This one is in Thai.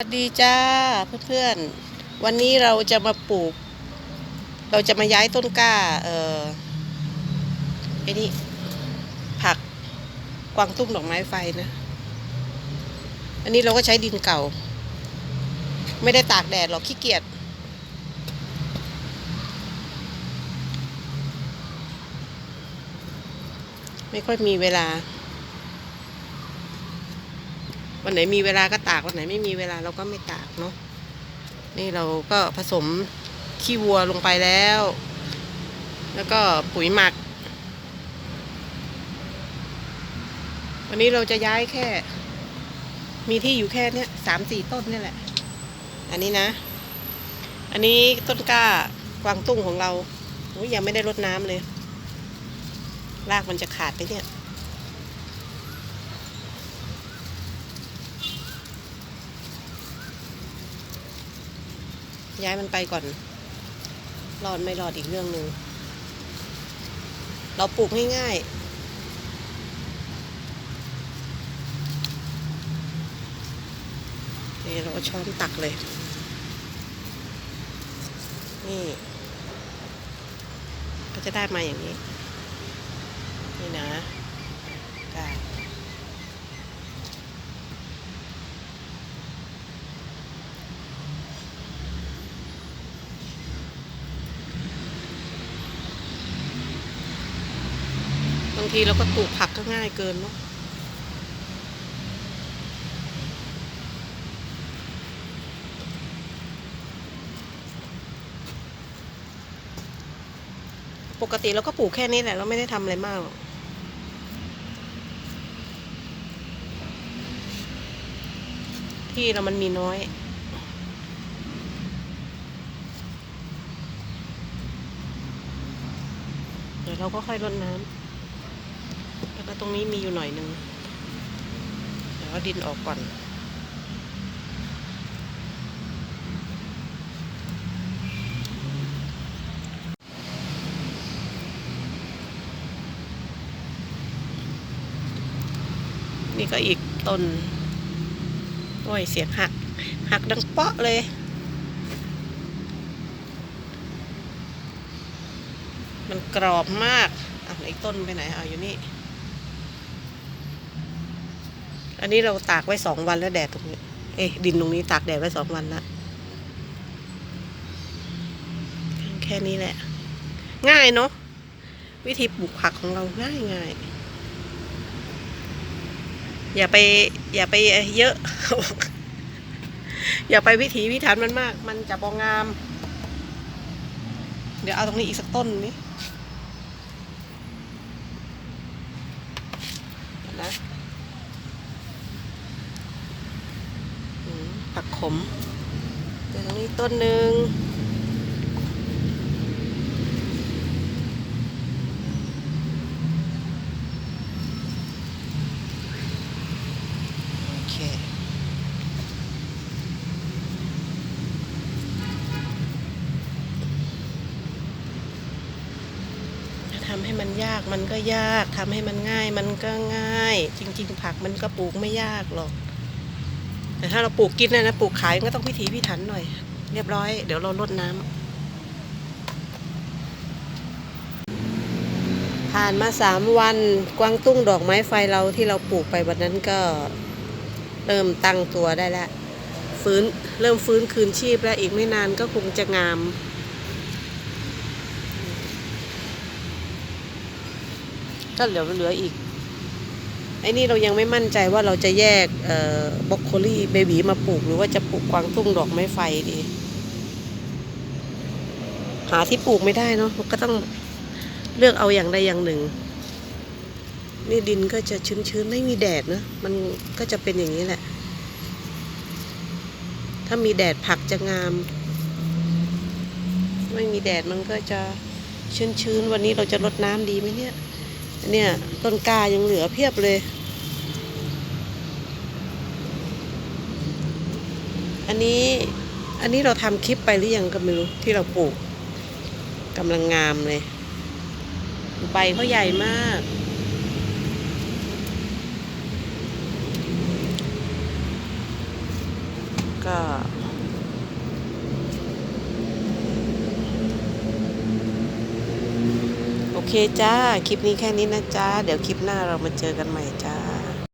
สวัสดีจ้าเพื่อนๆ วันนี้เราจะมาปลูก เราจะมาย้ายต้นกล้า เอ่อไอ้นี่ผักกวางตุ้งดอกไม้ไฟนะ อันนี้เราก็ใช้ดินเก่า ไม่ได้ตากแดดหรอกขี้เกียจไม่ค่อยมีเวลา วันไหนมีเวลาก็ตากวันไหนไม่มีเวลาเราก็ไม่ตากเนาะนี่เราก็ผสมขี้วัวลงไปแล้ว แล้วก็ปุ๋ยหมัก วันนี้เราจะย้ายแค่ มีที่อยู่แค่เนี้ยสามสี่ต้นนี่แหละ อันนี้นะ อันนี้ต้นกล้ากวางตุ้งของเราโอ้ยยังไม่ได้รดน้ำเลย รากมันจะขาดไปเนี่ย ย้ายมันไปก่อน รอดไม่รอดอีกเรื่องหนึ่ง เราปลูกง่ายๆ นี่เราก็ช้อนตักเลย นี่ ก็จะได้มาอย่างนี้ นี่นะได้บางทีเราก็ปลูกผักก็ง่ายเกินเนาะปกติเราก็ปลูกแค่นี้แหละ เราไม่ได้ทำอะไรมากหรอกที่เรามันมีน้อย เดี๋ยวเราก็ค่อยรดน้ำ แล้วก็ตรงนี้มีอยู่หน่อยหนึ่งเดี๋ยวเอาดินออกก่อน นี่ก็อีกต้นโอ้ยเสียงหัก หักดังเปาะเลยมันกรอบมากอะอีกต้นไปไหนเอาอยู่นี่ อันนี้เราตากไว้สองวันแล้วแดดตรงนี้ เอ๊ะดินตรงนี้ตากแดดไว้สองวันแล้วแค่นี้แหละ ง่ายเนาะวิธีปลูกผักของเราง่ายง่ายอย่าไป อย่าไปเยอะ อย่าไปวิถีพิถันมันมาก มันจะบองงาม เดี๋ยวเอาตรงนี้อีกสักต้นนี้นะอืม ผักขมเดี๋ยวตรงนี้ต้นหนึ่งทำให้มันยากมันก็ยากทำให้มันง่ายมันก็ง่าย จริง ๆ ผักมันก็ปลูกไม่ยากหรอก แต่ถ้าเราปลูกกินนะนะปลูกขายก็ต้องพิถีพิถันหน่อย เรียบร้อย เดี๋ยวเราลดน้ำผ่านมาสามวันกวางตุ้งดอกไม้ไฟเราที่เราปลูกไปวันนั้นก็เริ่มตั้งตัวได้แล้วฟื้นเริ่มฟื้นคืนชีพแล้วอีกไม่นานก็คงจะงามก็เหลือเหลืออีก ไอ้นี่เรายังไม่มั่นใจว่าเราจะแยกบล็อกโคลี่เบบีมาปลูก หรือว่าจะปลูกกวางตุ้งดอกไม้ไฟดี หาที่ปลูกไม่ได้เนาะก็ต้องเลือกเอาอย่างใดอย่างหนึ่ง นี่ดินก็จะชื้นๆ ไม่มีแดดนะ มันก็จะเป็นอย่างนี้แหละ ถ้ามีแดดผักจะงาม ไม่มีแดดมันก็จะชื้นๆ วันนี้เราจะรดน้ำดีไหมเนี่ยเนี่ยต้นกายังเหลือเพียบเลย อันนี้อันนี้เราทำคลิปไปหรือยังก็ไม่รู้ที่เราปลูกกำลังงามเลย ใบเขาใหญ่มาก ก็โอเคจ้า คลิปนี้แค่นี้นะจ้า เดี๋ยวคลิปหน้าเรามาเจอกันใหม่